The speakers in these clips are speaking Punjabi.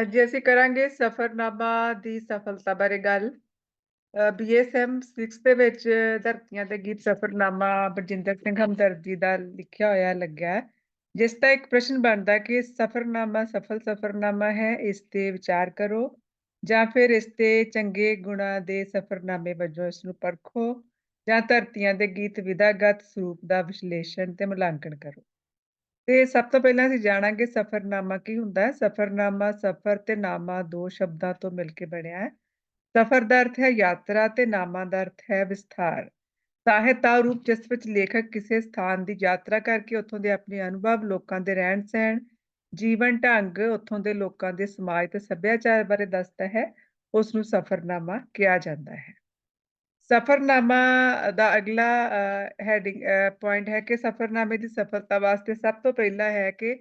ਅੱਜ ਅਸੀਂ ਕਰਾਂਗੇ ਸਫ਼ਰਨਾਮਾ ਦੀ ਸਫਲਤਾ ਬਾਰੇ ਗੱਲ। ਅ, ਬੀਐਸਐਮ 6 ਦੇ ਵਿੱਚ ਧਰਤੀਆਂ ਦੇ ਗੀਤ ਸਫ਼ਰਨਾਮਾ ਬਰਜਿੰਦਰ ਸਿੰਘ ਹਮਦਰਦੀ ਦਾ ਲਿਖਿਆ ਹੋਇਆ ਲੱਗਾ ਜਿਸ ਦਾ ਇੱਕ ਪ੍ਰਸ਼ਨ ਬਣਦਾ ਕਿ ਸਫ਼ਰਨਾਮਾ ਸਫਲ ਸਫ਼ਰਨਾਮਾ ਹੈ ਇਸ ਤੇ ਵਿਚਾਰ ਕਰੋ ਜਾਂ ਫਿਰ ਇਸ ਤੇ ਚੰਗੇ ਗੁਣਾਂ ਦੇ ਸਫ਼ਰਨਾਮੇ ਵਜੋਂ ਇਸ ਨੂੰ ਪਰਖੋ ਜਾਂ ਧਰਤੀਆਂ ਦੇ ਗੀਤ ਵਿਧਾਗਤ ਸਰੂਪ ਦਾ ਵਿਸ਼ਲੇਸ਼ਣ ਤੇ ਮੁਲਾਂਕਣ ਕਰੋ। ਤੇ ਸਭ ਤੋਂ ਪਹਿਲਾਂ ਅਸੀਂ ਜਾਣਾਂਗੇ ਸਫ਼ਰਨਾਮਾ ਕੀ ਹੁੰਦਾ ਹੈ। ਸਫ਼ਰਨਾਮਾ ਸਫ਼ਰ ਤੇ ਨਾਮਾ ਦੋ ਸ਼ਬਦਾਂ ਤੋਂ ਮਿਲ ਕੇ ਬਣਿਆ ਹੈ। ਸਫ਼ਰ ਦਾ ਅਰਥ ਹੈ ਯਾਤਰਾ ਤੇ ਨਾਮਾ ਦਾ ਅਰਥ ਹੈ ਵਿਸਥਾਰ। ਸਾਹਿਤ ਰੂਪ ਜਿਸ ਵਿੱਚ ਲੇਖਕ ਕਿਸੇ ਸਥਾਨ ਦੀ ਯਾਤਰਾ ਕਰਕੇ ਉੱਥੋਂ ਦੇ ਆਪਣੇ ਅਨੁਭਵ, ਲੋਕਾਂ ਦੇ ਰਹਿਣ ਸਹਿਣ, ਜੀਵਨ ਢੰਗ ਉੱਥੋਂ ਦੇ ਲੋਕਾਂ ਦੇ ਸਮਾਜ ਤੇ ਸੱਭਿਆਚਾਰ ਬਾਰੇ ਦੱਸਦਾ ਹੈ ਉਸ ਨੂੰ ਸਫ਼ਰਨਾਮਾ ਕਿਹਾ ਜਾਂਦਾ ਹੈ। ਸਫ਼ਰਨਾਮਾ ਦਾ ਅਗਲਾ ਹੈਡਿੰਗ ਪੁਆਇੰਟ ਹੈ ਕਿ ਸਫ਼ਰਨਾਮੇ ਦੀ ਸਫਲਤਾ ਵਾਸਤੇ ਸਭ ਤੋਂ ਪਹਿਲਾਂ ਹੈ ਕਿ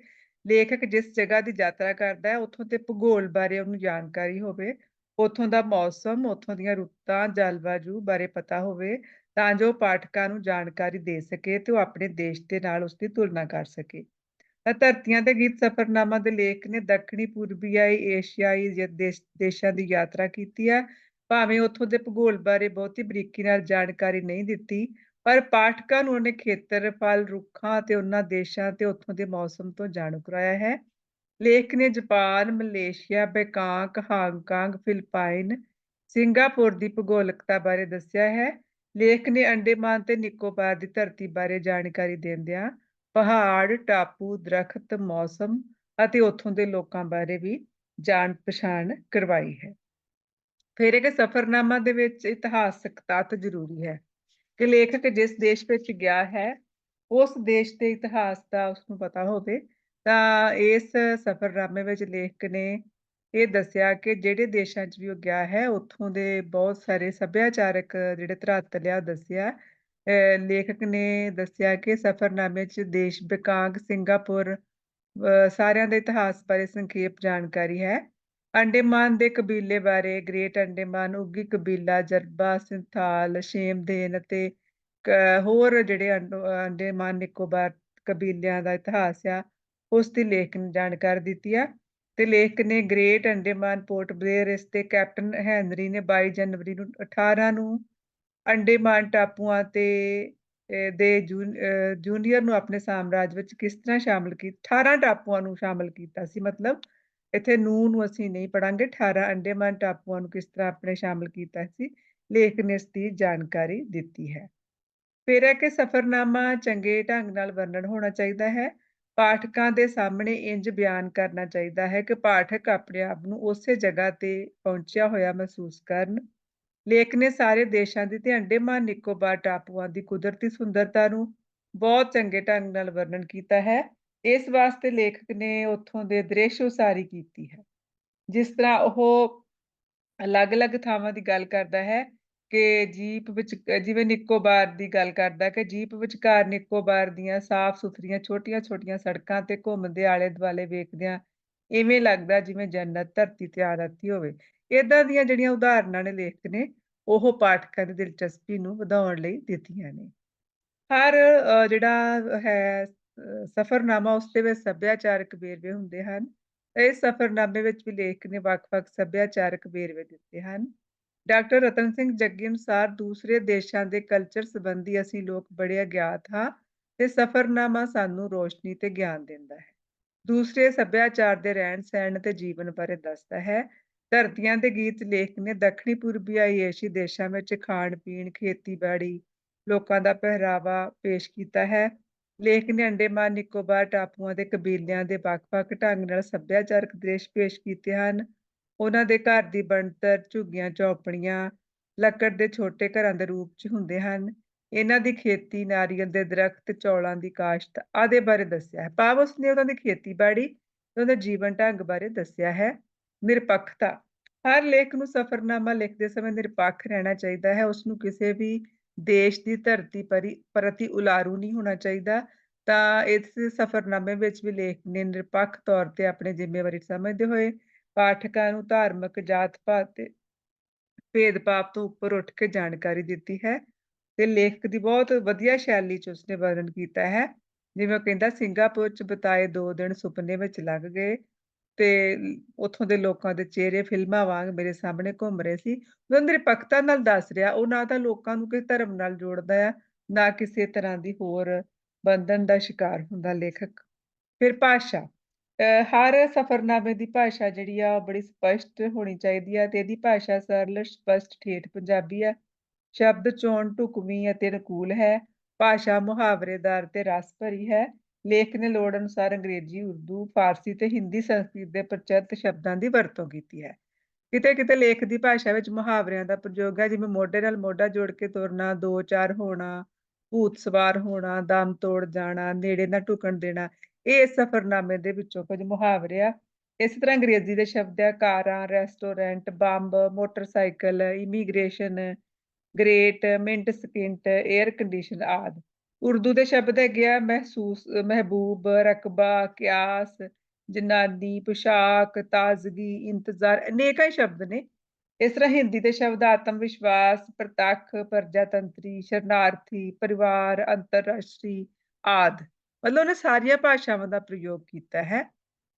ਲੇਖਕ ਜਿਸ ਜਗ੍ਹਾ ਦੀ ਯਾਤਰਾ ਕਰਦਾ ਹੈ, ਉੱਥੋਂ ਦੇ ਭੂਗੋਲ ਬਾਰੇ ਉਹਨੂੰ ਜਾਣਕਾਰੀ ਹੋਵੇ, ਉੱਥੋਂ ਦਾ ਮੌਸਮ, ਉੱਥੋਂ ਦੀਆਂ ਰੁੱਤਾਂ, ਜਲਵਾਯੂ ਬਾਰੇ ਪਤਾ ਹੋਵੇ, ਤਾਂ ਜੋ ਪਾਠਕਾਂ ਨੂੰ ਜਾਣਕਾਰੀ ਦੇ ਸਕੇ ਤੇ ਉਹ ਆਪਣੇ ਦੇਸ਼ ਦੇ ਨਾਲ ਉਸ ਦੀ ਤੁਲਨਾ ਕਰ ਸਕੇ। ਤਾਂ ਧਰਤੀਆਂ ਦੇ ਗੀਤ ਸਫ਼ਰਨਾਮਾ ਦੇ ਲੇਖ ਨੇ ਦੱਖਣੀ ਪੂਰਬੀਆਈ ਏਸ਼ੀਆਈ ਦੇਸ਼ਾਂ ਦੀ ਯਾਤਰਾ ਕੀਤੀ ਹੈ ਭਾਵੇਂ ਉੱਥੋਂ ਦੇ ਭੂਗੋਲ ਬਾਰੇ ਬਹੁਤੀ ਬਰੀਕੀ ਨਾਲ ਜਾਣਕਾਰੀ ਨਹੀਂ ਦਿੱਤੀ, ਪਰ ਪਾਠਕਾਂ ਨੂੰ ਉਹਨੇ ਖੇਤਰਫਲ ਰੁੱਖਾਂ ਤੇ ਉਹਨਾਂ ਦੇਸ਼ਾਂ ਤੇ ਉੱਥੋਂ ਦੇ ਮੌਸਮ ਤੋਂ ਜਾਣੂ ਕਰਾਇਆ ਹੈ। ਲੇਖ ਨੇ Japan, Malaysia, Bangkok, Hong Kong, Philippine, Singapore ਦੀ ਭੂਗੋਲਿਕਤਾ ਬਾਰੇ ਦੱਸਿਆ ਹੈ। ਲੇਖ ਨੇ ਅੰਡੇਮਾਨ ਤੇ ਨਿਕੋਬਾਰ ਦੀ ਧਰਤੀ ਬਾਰੇ ਜਾਣਕਾਰੀ ਦਿੰਦਿਆਂ ਪਹਾੜ, ਟਾਪੂ, ਦਰਖਤ, ਮੌਸਮ ਅਤੇ ਉੱਥੋਂ ਦੇ ਲੋਕਾਂ ਬਾਰੇ ਵੀ ਜਾਣ ਪਛਾਣ ਕਰਵਾਈ ਹੈ। ਫਿਰ ਇੱਕ ਸਫ਼ਰਨਾਮਾ ਦੇ ਵਿੱਚ ਇਤਿਹਾਸਕ ਤੱਤ ਜ਼ਰੂਰੀ ਹੈ ਕਿ ਲੇਖਕ ਜਿਸ ਦੇਸ਼ ਵਿੱਚ ਗਿਆ ਹੈ, ਉਸ ਦੇਸ਼ ਦੇ ਇਤਿਹਾਸ ਦਾ ਉਸਨੂੰ ਪਤਾ ਹੋਵੇ, ਤਾਂ ਇਸ ਸਫ਼ਰਨਾਮੇ ਵਿੱਚ ਲੇਖਕ ਨੇ ਇਹ ਦੱਸਿਆ ਕਿ ਜਿਹੜੇ ਦੇਸ਼ਾਂ 'ਚ ਵੀ ਉਹ ਗਿਆ ਹੈ, ਉੱਥੋਂ ਦੇ ਬਹੁਤ ਸਾਰੇ ਸੱਭਿਆਚਾਰਕ ਜਿਹੜੇ ਧਰਾਤਲ ਆ ਉਹ ਦੱਸਿਆ। ਅਹ ਲੇਖਕ ਨੇ ਦੱਸਿਆ ਕਿ ਸਫ਼ਰਨਾਮੇ 'ਚ ਦੇਸ਼ ਬਿਕਾਂਗ, ਸਿੰਗਾਪੁਰ, ਅਹ ਸਾਰਿਆਂ ਦੇ ਇਤਿਹਾਸ ਬਾਰੇ ਸੰਖੇਪ ਜਾਣਕਾਰੀ ਹੈ। ਅੰਡੇਮਾਨ ਦੇ ਕਬੀਲੇ ਬਾਰੇ ਗ੍ਰੇਟ ਅੰਡੇਮਾਨ ਉੱਗੀ ਕਬੀਲਾ, ਜਰਬਾ, ਸਿੰਥਾਲ ਸ਼ੇਮਦੇਨ ਅਤੇ ਹੋਰ ਜਿਹੜੇ ਅੰਡੇਮਾਨ ਨਿਕੋਬਾਰ ਕਬੀਲਿਆਂ ਦਾ ਇਤਿਹਾਸ ਆ, ਉਸ ਦੀ ਲੇਖ ਨੇ ਜਾਣਕਾਰੀ ਦਿੱਤੀ ਆ। ਤੇ ਲੇਖ ਨੇ ਗ੍ਰੇਟ ਅੰਡੇਮਾਨ ਪੋਰਟ ਬਲੇਅਰ ਇਸ ਤੇ ਕੈਪਟਨ ਹੈਨਰੀ ਨੇ 22 ਜਨਵਰੀ ਨੂੰ 18 ਨੂੰ ਅੰਡੇਮਾਨ ਟਾਪੂਆਂ ਤੇ ਦੇ ਜੂਨ- ਜੂਨੀਅਰ ਨੂੰ ਆਪਣੇ ਸਾਮਰਾਜ ਵਿੱਚ ਕਿਸ ਤਰ੍ਹਾਂ ਸ਼ਾਮਲ ਕੀਤਾ 18 ਟਾਪੂਆਂ ਨੂੰ ਸ਼ਾਮਲ ਕੀਤਾ ਸੀ, ਮਤਲਬ ਇੱਥੇ ਨੂੰ ਨੂੰ ਅਸੀਂ ਨਹੀਂ ਪੜਾਂਗੇ 18 ਅੰਡੇਮਾਨ ਟਾਪੂਆਂ ਨੂੰ ਕਿਸ ਤਰ੍ਹਾਂ ਆਪਣੇ ਸ਼ਾਮਲ ਕੀਤਾ ਸੀ, ਲੇਖ ਨੇ ਇਸ ਦੀ ਜਾਣਕਾਰੀ ਦਿੱਤੀ ਹੈ। ਫਿਰ ਹੈ ਕਿ ਸਫ਼ਰਨਾਮਾ ਚੰਗੇ ਢੰਗ ਨਾਲ ਵਰਣਨ ਹੋਣਾ ਚਾਹੀਦਾ ਹੈ। ਪਾਠਕਾਂ ਦੇ ਸਾਹਮਣੇ ਇੰਜ ਬਿਆਨ ਕਰਨਾ ਚਾਹੀਦਾ ਹੈ ਕਿ ਪਾਠਕ ਆਪਣੇ ਆਪ ਨੂੰ ਉਸੇ ਜਗ੍ਹਾ ਤੇ ਪਹੁੰਚਿਆ ਹੋਇਆ ਮਹਿਸੂਸ ਕਰਨ। ਲੇਖ ਨੇ ਸਾਰੇ ਦੇਸ਼ਾਂ ਦੀ ਤੇ ਅੰਡੇਮਾਨ ਨਿਕੋਬਾਰ ਟਾਪੂਆਂ ਦੀ ਕੁਦਰਤੀ ਸੁੰਦਰਤਾ ਨੂੰ ਬਹੁਤ ਚੰਗੇ ਢੰਗ ਨਾਲ ਵਰਣਨ ਕੀਤਾ ਹੈ। ਇਸ ਵਾਸਤੇ ਲੇਖਕ ਨੇ ਉੱਥੋਂ ਦੇ ਦ੍ਰਿਸ਼ ਉਸਾਰੀ ਕੀਤੀ ਹੈ। ਜਿਸ ਤਰ੍ਹਾਂ ਉਹ ਅਲੱਗ-ਅਲੱਗ ਥਾਵਾਂ ਦੀ ਗੱਲ ਕਰਦਾ ਹੈ ਕਿ ਜੀਪ ਵਿੱਚ, ਜਿਵੇਂ ਨਿਕੋਬਾਰ ਦੀ ਗੱਲ ਕਰਦਾ ਕਿ ਜੀਪ ਵਿਚਕਾਰ ਨਿਕੋਬਾਰ ਦੀਆਂ ਸਾਫ਼ ਸੁਥਰੀਆਂ ਛੋਟੀਆਂ-ਛੋਟੀਆਂ ਸੜਕਾਂ ਤੇ ਘੁੰਮਦੇ ਆਲੇ-ਦੁਆਲੇ ਵੇਖਦਿਆਂ ਇਵੇਂ ਲੱਗਦਾ ਜਿਵੇਂ ਜੰਨਤ ਧਰਤੀ ਤੇ ਆ ਹੋਵੇ। ਇਦਾਂ ਦੀਆਂ ਜਿਹੜੀਆਂ ਉਦਾਹਰਨਾਂ ਨੇ ਲੇਖਕ ਨੇ, ਉਹ ਪਾਠਕਾਂ ਦੀ ਦਿਲਚਸਪੀ ਨੂੰ ਵਧਾਉਣ ਲਈ ਦਿੱਤੀਆਂ ਨੇ। ਹਰ ਜਿਹੜਾ ਹੈ ਸਫ਼ਰਨਾਮਾ ਉਸ ਵਿੱਚ ਸੱਭਿਆਚਾਰਕ ਵੇਰਵੇ ਹੁੰਦੇ ਹਨ। ਇਸ ਸਫ਼ਰਨਾਮੇ ਵਿੱਚ ਵੀ ਲੇਖਕ ਨੇ ਵੱਖ-ਵੱਖ ਸੱਭਿਆਚਾਰਕ ਵੇਰਵੇ ਦਿੱਤੇ ਹਨ। ਡਾਕਟਰ ਰਤਨ ਸਿੰਘ ਜੱਗੀ ਅਨੁਸਾਰ ਦੂਸਰੇ ਦੇਸ਼ਾਂ ਦੇ ਕਲਚਰ ਸੰਬੰਧੀ ਅਸੀਂ ਲੋਕ ਬੜੇ ਅਗਿਆਤ ਹਾਂ ਤੇ ਸਫ਼ਰਨਾਮਾ ਸਾਨੂੰ ਰੋਸ਼ਨੀ ਤੇ ਗਿਆਨ ਦਿੰਦਾ ਹੈ। ਦੂਸਰੇ ਸੱਭਿਆਚਾਰ ਦੇ ਰਹਿਣ ਸਹਿਣ ਤੇ ਜੀਵਨ ਬਾਰੇ ਦੱਸਦਾ ਹੈ। ਧਰਤੀਆਂ ਦੇ ਗੀਤ ਲੇਖ ਨੇ ਦੱਖਣੀ ਪੂਰਬੀ ਏਸ਼ੀ ਦੇਸ਼ਾਂ ਵਿੱਚ ਖਾਣ ਪੀਣ ਖੇਤੀਬਾੜੀ ਲੋਕਾਂ ਦਾ ਪਹਿਰਾਵਾ ਪੇਸ਼ ਕੀਤਾ ਹੈ। ਲੇਖ ਨੇ ਅੰਡੇਮਾਨ ਨਿਕੋਬਾਰ ਟਾਪੂਆਂ ਦੇ ਕਬੀਲਿਆਂ ਦੇ ਵੱਖ-ਵੱਖ ਢੰਗ ਨਾਲ ਸੱਭਿਆਚਾਰਕ ਦ੍ਰਿਸ਼ ਪੇਸ਼ ਕੀਤੇ ਹਨ। ਉਹਨਾਂ ਦੇ ਘਰ ਦੀ ਬਣਤਰ, ਝੁੱਗੀਆਂ, ਝੌਂਪੜੀਆਂ, ਲੱਕੜ ਦੇ ਛੋਟੇ ਘਰਾਂ ਦੇ ਰੂਪ 'ਚ ਹੁੰਦੇ ਹਨ। ਇਹਨਾਂ ਦੀ ਖੇਤੀ ਨਾਰੀਅਲ ਦੇ ਦਰਖਤ, ਚੌਲਾਂ ਦੀ ਕਾਸ਼ਤ ਆਦਿ ਬਾਰੇ ਦੱਸਿਆ ਹੈ। ਭਾਵ ਉਸਨੇ ਉਹਨਾਂ ਦੀ ਖੇਤੀਬਾੜੀ ਤੇ ਉਹਦੇ ਜੀਵਨ ਢੰਗ ਬਾਰੇ ਦੱਸਿਆ ਹੈ। ਨਿਰਪੱਖਤਾ। ਹਰ ਲੇਖ ਨੂੰ ਸਫ਼ਰਨਾਮਾ ਲਿਖਦੇ ਸਮੇਂ ਨਿਰਪੱਖ ਰਹਿਣਾ ਚਾਹੀਦਾ ਹੈ। ਉਸ ਨੂੰ ਕਿਸੇ ਵੀ ਦੇਸ਼ ਦੀ ਧਰਤੀ ਪ੍ਰਤੀ ਉਲਾਰੂ ਨਹੀਂ ਹੋਣਾ ਚਾਹੀਦਾ, ਤਾਂ ਇਸ ਸਫ਼ਰਨਾਮੇ ਵਿੱਚ ਵੀ ਲੇਖ ਨੇ ਨਿਰਪੱਖ ਤੌਰ ਤੇ ਆਪਣੀ ਜ਼ਿੰਮੇਵਾਰੀ ਸਮਝਦੇ ਹੋਏ ਪਾਠਕਾਂ ਨੂੰ ਧਾਰਮਿਕ ਜਾਤ ਪਾਤ ਤੇ ਭੇਦਭਾਵ ਤੋਂ ਉੱਪਰ ਉੱਠ ਕੇ ਜਾਣਕਾਰੀ ਦਿੱਤੀ ਹੈ ਤੇ ਲੇਖਕ ਦੀ ਬਹੁਤ ਵਧੀਆ ਸ਼ੈਲੀ ਚ ਉਸਨੇ ਵਰਣਨ ਕੀਤਾ ਹੈ। ਜਿਵੇਂ ਉਹ ਕਹਿੰਦਾ, ਸਿੰਗਾਪੁਰ ਚ ਬਿਤਾਏ ਦੋ ਦਿਨ ਸੁਪਨੇ ਵਿੱਚ ਲੱਗ ਗਏ ਤੇ ਉੱਥੋਂ ਦੇ ਲੋਕਾਂ ਦੇ ਚਿਹਰੇ ਫਿਲਮਾਂ ਵਾਂਗ ਮੇਰੇ ਸਾਹਮਣੇ ਘੁੰਮ ਰਹੇ ਸੀ। ਉਹ ਨਿਰਪੱਖਤਾ ਨਾਲ ਦੱਸ ਰਿਹਾ, ਉਹ ਨਾ ਤਾਂ ਲੋਕਾਂ ਨੂੰ ਕਿਸੇ ਧਰਮ ਨਾਲ ਜੋੜਦਾ ਆ, ਨਾ ਕਿਸੇ ਤਰ੍ਹਾਂ ਦੀ ਹੋਰ ਬੰਧਨ ਦਾ ਸ਼ਿਕਾਰ ਹੁੰਦਾ ਲੇਖਕ। ਫਿਰ ਭਾਸ਼ਾ ਅ, ਹਰ ਸਫ਼ਰਨਾਮੇ ਦੀ ਭਾਸ਼ਾ ਜਿਹੜੀ ਆ ਉਹ ਬੜੀ ਸਪਸ਼ਟ ਹੋਣੀ ਚਾਹੀਦੀ ਆ ਤੇ ਇਹਦੀ ਭਾਸ਼ਾ ਸਰਲ, ਸਪਸ਼ਟ, ਠੇਠ ਪੰਜਾਬੀ ਆ। ਸ਼ਬਦ ਚੋਣ ਢੁਕਵੀਂ ਅਤੇ ਅਨੁਕੂਲ ਹੈ। ਭਾਸ਼ਾ ਮੁਹਾਵਰੇਦਾਰ ਤੇ ਰਸ ਭਰੀ ਹੈ। ਲੇਖ ਨੇ ਲੋੜ ਅਨੁਸਾਰ ਅੰਗਰੇਜ਼ੀ, ਉਰਦੂ, ਫ਼ਾਰਸੀ ਤੇ ਹਿੰਦੀ ਸੰਸਕ੍ਰਿਤ ਦੇ ਪ੍ਰਚਲਿਤ ਸ਼ਬਦਾਂ ਦੀ ਵਰਤੋਂ ਕੀਤੀ ਹੈ। ਕਿਤੇ-ਕਿਤੇ ਲੇਖ ਦੀ ਭਾਸ਼ਾ ਵਿੱਚ ਮੁਹਾਵਰਿਆਂ ਦਾ ਪ੍ਰਯੋਗ ਹੈ ਜਿਵੇਂ ਮੋਢੇ ਨਾਲ ਮੋਢਾ ਜੋੜ ਕੇ ਤੁਰਨਾ, ਦੋ ਚਾਰ ਹੋਣਾ, ਭੂਤ ਸਵਾਰ ਹੋਣਾ, ਦਮ ਤੋੜ ਜਾਣਾ, ਨੇੜੇ ਨਾ ਢੁਕਣ ਦੇਣਾ। ਇਹ ਇਸ ਸਫ਼ਰਨਾਮੇ ਦੇ ਵਿੱਚੋਂ ਕੁਝ ਮੁਹਾਵਰੇ ਆ। ਇਸ ਤਰ੍ਹਾਂ ਅੰਗਰੇਜ਼ੀ ਦੇ ਸ਼ਬਦ ਆ ਕਾਰਾਂ, restaurant, bomb, motorcycle, immigration, great, minute second, air condition ਆਦਿ। ਉਰਦੂ ਦੇ ਸ਼ਬਦ ਹੈਗੇ ਆ ਮਹਿਸੂਸ ਮਹਿਬੂਬ, ਰਕਬਾ, ਕਿਆਸ, ਜਨਾਨੀ, ਪੁਸ਼ਾਕ, ਤਾਜ਼ਗੀ, ਇੰਤਜ਼ਾਰ ਅਨੇਕਾਂ ਹੀ ਸ਼ਬਦ ਨੇ। ਇਸ ਤਰ੍ਹਾਂ ਹਿੰਦੀ ਦੇ ਸ਼ਬਦ ਆਤਮ ਵਿਸ਼ਵਾਸ, ਪ੍ਰਤੱਖ, ਪ੍ਰਜਾਤੰਤਰੀ, ਸ਼ਰਨਾਰਥੀ, ਪਰਿਵਾਰ, ਅੰਤਰਰਾਸ਼ਟਰੀ ਆਦਿ। ਮਤਲਬ ਉਹਨੇ ਸਾਰੀਆਂ ਭਾਸ਼ਾਵਾਂ ਦਾ ਪ੍ਰਯੋਗ ਕੀਤਾ ਹੈ।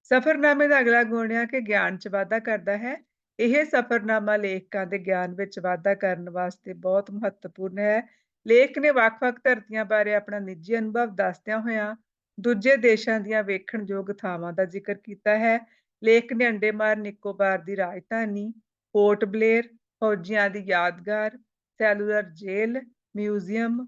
ਸਫ਼ਰਨਾਮੇ ਦਾ ਅਗਲਾ ਗੁਣ ਆ ਕਿ ਗਿਆਨ 'ਚ ਵਾਧਾ ਕਰਦਾ ਹੈ। ਇਹ ਸਫ਼ਰਨਾਮਾ ਲੇਖਕਾਂ ਦੇ ਗਿਆਨ ਵਿੱਚ ਵਾਧਾ ਕਰਨ ਵਾਸਤੇ ਬਹੁਤ ਮਹੱਤਵਪੂਰਨ ਹੈ। ਲੇਖ ਨੇ ਵੱਖ-ਵੱਖ ਧਰਤੀਆਂ ਬਾਰੇ ਆਪਣਾ ਨਿੱਜੀ ਅਨੁਭਵ ਦੱਸਦਿਆਂ ਹੋਇਆਂ ਦੂਜੇ ਦੇਸ਼ਾਂ ਦੀਆਂ ਵੇਖਣਯੋਗ ਥਾਵਾਂ ਦਾ ਜ਼ਿਕਰ ਕੀਤਾ ਹੈ। ਲੇਖ ਨੇ ਅੰਡੇਮਾਰ ਨਿਕੋਬਾਰ ਦੀ ਰਾਜਧਾਨੀ, ਪੋਰਟ ਬਲੇਅਰ, ਫੌਜੀਆਂ ਦੀ ਯਾਦਗਾਰ, ਸੈਲੂਲਰ ਜੇਲ੍ਹ, ਮਿਊਜ਼ੀਅਮ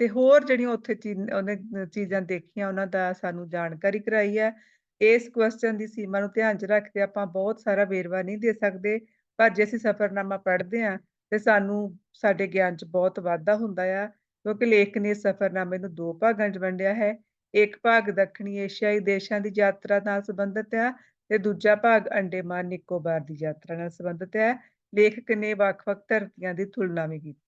ਤੇ ਹੋਰ ਜਿਹੜੀਆਂ ਉੱਥੇ ਚੀ ਉਹਨੇ ਚੀਜ਼ਾਂ ਦੇਖੀਆਂ ਉਹਨਾਂ ਦਾ ਸਾਨੂੰ ਜਾਣਕਾਰੀ ਕਰਾਈ ਹੈ। ਇਸ ਕੁਐਸਚਨ ਦੀ ਸੀਮਾ ਨੂੰ ਧਿਆਨ 'ਚ ਰੱਖਦੇ ਆਪਾਂ ਬਹੁਤ ਸਾਰਾ ਵੇਰਵਾ ਨਹੀਂ ਦੇ ਸਕਦੇ, ਪਰ ਜੇ ਅਸੀਂ ਸਫ਼ਰਨਾਮਾ ਪੜ੍ਹਦੇ ਹਾਂ ਤੇ ਸਾਨੂੰ ਸਾਡੇ ਗਿਆਨ 'ਚ ਬਹੁਤ ਵਾਧਾ ਹੁੰਦਾ ਆ ਕਿਉਂਕਿ ਲੇਖਕ ਨੇ ਸਫ਼ਰਨਾਮੇ ਨੂੰ ਦੋ ਭਾਗਾਂ 'ਚ ਵੰਡਿਆ ਹੈ। ਇੱਕ ਭਾਗ ਦੱਖਣੀ ਏਸ਼ੀਆਈ ਦੇਸ਼ਾਂ ਦੀ ਯਾਤਰਾ ਨਾਲ ਸੰਬੰਧਿਤ ਆ ਤੇ ਦੂਜਾ ਭਾਗ ਅੰਡੇਮਾਨ ਨਿਕੋਬਾਰ ਦੀ ਯਾਤਰਾ ਨਾਲ ਸੰਬੰਧਿਤ ਹੈ। ਲੇਖਕ ਨੇ ਵੱਖ-ਵੱਖ ਧਰਤੀਆਂ ਦੀ ਤੁਲਨਾ ਵੀ ਕੀਤੀ।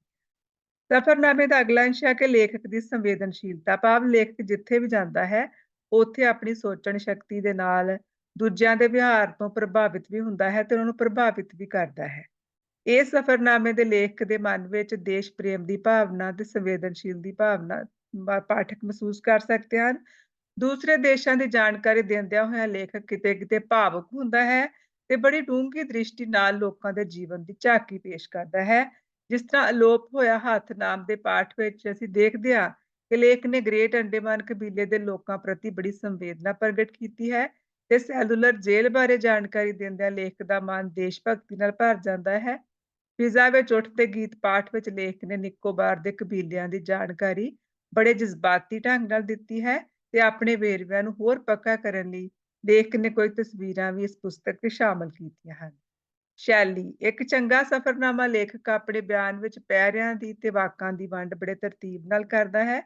ਸਫ਼ਰਨਾਮੇ ਦਾ ਅਗਲਾ ਅੰਸ਼ ਹੈ ਕਿ ਲੇਖਕ ਦੀ ਸੰਵੇਦਨਸ਼ੀਲਤਾ ਭਾਵ ਲੇਖਕ ਜਿੱਥੇ ਵੀ ਜਾਂਦਾ ਹੈ, ਉੱਥੇ ਆਪਣੀ ਸੋਚਣ ਸ਼ਕਤੀ ਦੇ ਨਾਲ ਦੂਜਿਆਂ ਦੇ ਵਿਹਾਰ ਤੋਂ ਪ੍ਰਭਾਵਿਤ ਵੀ ਹੁੰਦਾ ਹੈ ਤੇ ਉਹਨਾਂ ਨੂੰ ਪ੍ਰਭਾਵਿਤ ਵੀ ਕਰਦਾ ਹੈ। ਇਸ ਸਫ਼ਰਨਾਮੇ ਦੇ ਲੇਖਕ ਦੇ ਮਨ ਵਿੱਚ ਦੇਸ਼ ਪ੍ਰੇਮ ਦੀ ਭਾਵਨਾ ਤੇ ਸੰਵੇਦਨਸ਼ੀਲ ਦੀ ਭਾਵਨਾ ਪਾਠਕ ਮਹਿਸੂਸ ਕਰ ਸਕਦੇ ਹਨ। ਦੂਸਰੇ ਦੇਸ਼ਾਂ ਦੀ ਜਾਣਕਾਰੀ ਦਿੰਦਿਆਂ ਹੋਇਆਂ ਲੇਖਕ ਕਿਤੇ-ਕਿਤੇ ਭਾਵੁਕ ਹੁੰਦਾ ਹੈ ਤੇ ਬੜੀ ਡੂੰਘੀ ਦ੍ਰਿਸ਼ਟੀ ਨਾਲ ਲੋਕਾਂ ਦੇ ਜੀਵਨ ਦੀ ਝਾਕੀ ਪੇਸ਼ ਕਰਦਾ ਹੈ। ਜਿਸ ਤਰ੍ਹਾਂ ਅਲੋਪ ਹੋਇਆ ਹੱਥ ਨਾਮ ਦੇ ਪਾਠ ਵਿੱਚ ਅਸੀਂ ਦੇਖਦੇ ਹਾਂ ਕਿ ਲੇਖ ਨੇ ਗ੍ਰੇਟ ਅੰਡੇਮਾਨ ਕਬੀਲੇ ਦੇ ਲੋਕਾਂ ਪ੍ਰਤੀ ਬੜੀ ਸੰਵੇਦਨਾ ਪ੍ਰਗਟ ਕੀਤੀ ਹੈ ਤੇ ਸੈਲੂਲਰ ਜੇਲ੍ਹ ਬਾਰੇ ਜਾਣਕਾਰੀ ਦਿੰਦਿਆਂ ਲੇਖਕ ਦਾ ਮਨ ਦੇਸ਼ ਭਗਤੀ ਨਾਲ ਭਰ ਜਾਂਦਾ ਹੈ। ਫਿਜ਼ਾ ਵਿੱਚ ਉੱਠਦੇ ਗੀਤ ਪਾਠ ਵਿੱਚ ਲੇਖਕ ਨੇ ਨਿਕੋਬਾਰ ਦੇ ਕਬੀਲਿਆਂ ਦੀ ਜਾਣਕਾਰੀ ਬੜੇ ਜਜ਼ਬਾਤੀ ਢੰਗ ਨਾਲ ਦਿੱਤੀ ਹੈ ਤੇ ਆਪਣੇ ਵੇਰਵਿਆਂ ਨੂੰ ਹੋਰ ਪੱਕਾ ਕਰਨ ਲਈ ਲੇਖਕ ਨੇ ਕੋਈ ਤਸਵੀਰਾਂ ਵੀ ਇਸ ਪੁਸਤਕ 'ਚ ਸ਼ਾਮਲ ਕੀਤੀਆਂ ਹਨ। ਸ਼ੈਲੀ ਇੱਕ ਚੰਗਾ ਸਫ਼ਰਨਾਮਾ ਲੇਖਕ ਆਪਣੇ ਬਿਆਨ ਵਿੱਚ ਪੈਰਿਆਂ ਦੀ ਤੇ ਵਾਕਾਂ ਦੀ ਵੰਡ ਬੜੇ ਤਰਤੀਬ ਨਾਲ ਕਰਦਾ ਹੈ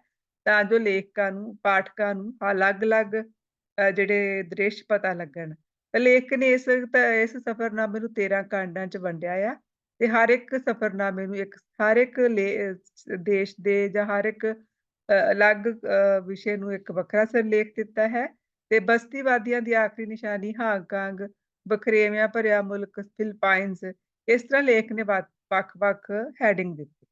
ਤਾਂ ਜੋ ਲੇਖਕਾਂ ਨੂੰ ਪਾਠਕਾਂ ਨੂੰ ਅਲੱਗ-ਅਲੱਗ ਅ, ਜਿਹੜੇ ਦ੍ਰਿਸ਼ ਪਤਾ ਲੱਗਣ। ਲੇਖਕ ਨੇ ਇਸ ਇਸ ਸਫ਼ਰਨਾਮੇ ਨੂੰ 13 ਕਾਂਡਾਂ 'ਚ ਵੰਡਿਆ ਆ ਤੇ ਹਰ ਇੱਕ ਸਫ਼ਰਨਾਮੇ ਨੂੰ ਇੱਕ ਹਰ ਇੱਕ ਲੇ ਦੇਸ਼ ਦੇ ਜਾਂ ਹਰ ਇੱਕ ਅਲੱਗ ਵਿਸ਼ੇ ਨੂੰ ਇੱਕ ਵੱਖਰਾ ਸਿਰਲੇਖ ਦਿੱਤਾ ਹੈ ਤੇ ਬਸਤੀਵਾਦੀਆਂ ਦੀ ਆਖਰੀ ਨਿਸ਼ਾਨੀ ਹਾਂਗਕਾਂਗ, ਬਖਰੇਵਿਆਂ ਭਰਿਆ ਮੁਲਕ ਫਿਲਪਾਈਨਜ਼ ਇਸ ਤਰ੍ਹਾਂ ਲੇਖਕ ਨੇ ਵੱਖ ਵੱਖ-ਵੱਖ ਹੈਡਿੰਗ ਦਿੱਤੀ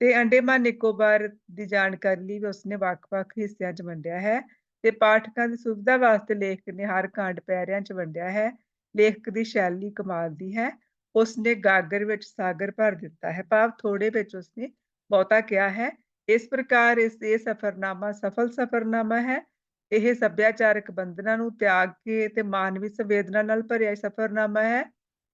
ਤੇ ਅੰਡੇਮਾਨ ਨਿਕੋਬਾਰ ਦੀ ਜਾਣਕਾਰੀ ਲਈ ਵੀ ਉਸਨੇ ਵੱਖ-ਵੱਖ ਹਿੱਸਿਆਂ 'ਚ ਵੰਡਿਆ ਹੈ ਤੇ ਪਾਠਕਾਂ ਦੀ ਸੁਵਿਧਾ ਵਾਸਤੇ ਲੇਖਕ ਨੇ ਹਰ ਕਾਂਡ ਪੈਰਿਆਂ 'ਚ ਵੰਡਿਆ ਹੈ। ਲੇਖਕ ਦੀ ਸ਼ੈਲੀ ਕਮਾਲ ਦੀ ਹੈ। ਉਸਨੇ ਗਾਗਰ ਵਿੱਚ ਸਾਗਰ ਭਰ ਦਿੱਤਾ ਹੈ ਭਾਵ ਥੋੜੇ ਵਿੱਚ ਉਸਨੇ ਬਹੁਤਾ ਕਿਹਾ ਹੈ। ਇਸ ਪ੍ਰਕਾਰ ਇਸ ਇਹ ਸਫ਼ਰਨਾਮਾ ਸਫਲ ਸਫ਼ਰਨਾਮਾ ਹੈ। ਇਹ ਸੱਭਿਆਚਾਰਕ ਬੰਧਨਾਂ ਨੂੰ ਤਿਆਗ ਕੇ ਤੇ ਮਾਨਵੀ ਸੰਵੇਦਨਾ ਨਾਲ ਭਰਿਆ ਸਫ਼ਰਨਾਮਾ ਹੈ।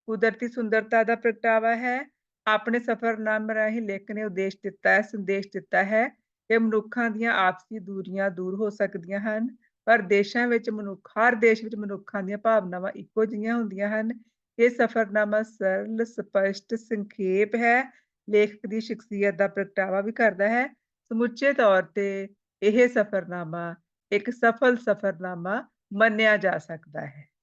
ਕੁਦਰਤੀ ਸੁੰਦਰਤਾ ਦਾ ਪ੍ਰਗਟਾਵਾ ਹੈ। ਆਪਣੇ ਸਫ਼ਰਨਾਮੇ ਰਾਹੀਂ ਲੇਖਕ ਨੇ ਉਦੇਸ਼ ਦਿੱਤਾ ਹੈ, ਸੰਦੇਸ਼ ਦਿੱਤਾ ਹੈ ਕਿ ਮਨੁੱਖਾਂ ਦੀਆਂ ਆਪਸੀ ਦੂਰੀਆਂ ਦੂਰ ਹੋ ਸਕਦੀਆਂ ਹਨ, ਪਰ ਦੇਸ਼ਾਂ ਵਿੱਚ ਮਨੁੱਖ ਹਰ ਦੇਸ਼ ਵਿੱਚ ਮਨੁੱਖਾਂ ਦੀਆਂ ਭਾਵਨਾਵਾਂ ਇੱਕੋ ਜਿਹੀਆਂ ਹੁੰਦੀਆਂ ਹਨ। ਇਹ ਸਫ਼ਰਨਾਮਾ ਸਰਲ, ਸਪਸ਼ਟ, ਸੰਖੇਪ ਹੈ। ਲੇਖਕ ਦੀ ਸ਼ਖਸੀਅਤ ਦਾ ਪ੍ਰਗਟਾਵਾ ਵੀ ਕਰਦਾ ਹੈ। ਸਮੁੱਚੇ ਤੌਰ ਤੇ ਇਹ ਸਫ਼ਰਨਾਮਾ ਇੱਕ ਸਫਲ ਸਫ਼ਰਨਾਮਾ ਮੰਨਿਆ ਜਾ ਸਕਦਾ ਹੈ।